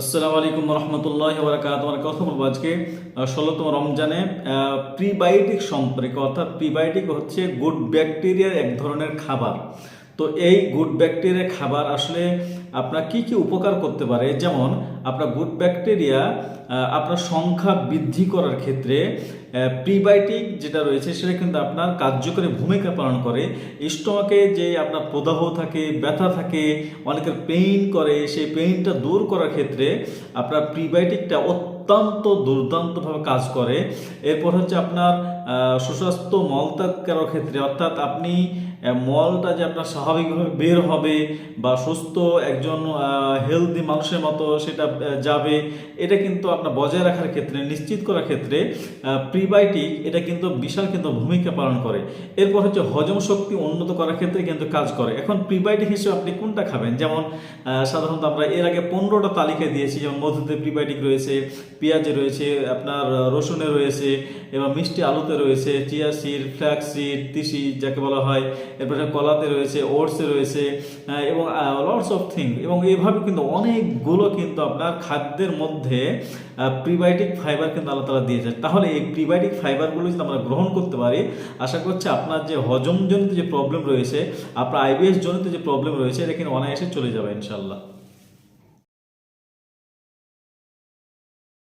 আসসালামু আলাইকুম রহমতুল্লাহ বারাকাত আমার কথা বলব আজকে ষোলোতম রমজানে প্রিবায়োটিক সম্পর্কে, অর্থাৎ প্রিবায়োটিক হচ্ছে গুড ব্যাকটেরিয়ার এক ধরনের খাবার। তো এই গুড ব্যাকটেরিয়া খাবার আসলে আপনার কি কি উপকার করতে পারে? যেমন, আপনার গুড ব্যাকটেরিয়া আপনার সংখ্যা বৃদ্ধি করার ক্ষেত্রে প্রিবায়োটিক যেটা রয়েছে সেটা কিন্তু আপনার কার্যকরী ভূমিকা পালন করে। স্টমাকে যে আপনার প্রদাহ থাকে, ব্যথা থাকে, অনেকের পেইন করে, সেই পেইনটা দূর করার ক্ষেত্রে আপনার প্রিবায়োটিকটা অত্যন্ত দুর্দান্তভাবে কাজ করে। এরপর হচ্ছে আপনার সুস্বাস্থ্য মলত্যাগ করার ক্ষেত্রে, অর্থাৎ আপনি মলটা যে আপনার স্বাভাবিকভাবে বের হবে বা সুস্থ একজন হেলদি মানুষের মতো সেটা যাবে, এটা কিন্তু আপনার বজায় রাখার ক্ষেত্রে, নিশ্চিত করার ক্ষেত্রে প্রিবায়োটিক এটা কিন্তু বিশাল কিন্তু ভূমিকা পালন করে। এরপর হচ্ছে হজম শক্তি উন্নত করার ক্ষেত্রে কিন্তু কাজ করে। এখন প্রিবায়োটিক হিসেবে আপনি কোনটা খাবেন? যেমন সাধারণত আমরা এর আগে পনেরোটা তালিকা দিয়েছি, যেমন মধুতে প্রিবায়োটিক রয়েছে পেঁয়াজে রয়েছে, আপনার রসুনে রয়েছে এবং মিষ্টি আলুতে রয়েছে, চিয়া সিড, ফ্ল্যাক্স সিড, তিসি, যাকে বলা হয়। এরপরে কলাতে রয়েছে, ওটসে রয়েছে এবং লটস অফ থিং এবং এইভাবে কিন্তু অনেকগুলো কিন্তু আপনার খাদ্যের মধ্যে প্রিবায়োটিক ফাইবার কিন্তু আল্লাহ তালা দিয়েছে তাহলে এই প্রিবায়োটিক ফাইবারগুলো যদি আমরা গ্রহণ করতে পারি, আশা করছি আপনার যে হজমজনিত যে প্রবলেম রয়েছে, আপনার আইবিএস জনিত যে প্রবলেম রয়েছে, এটা কিন্তু অনায়াসে চলে যাবে ইনশাল্লাহ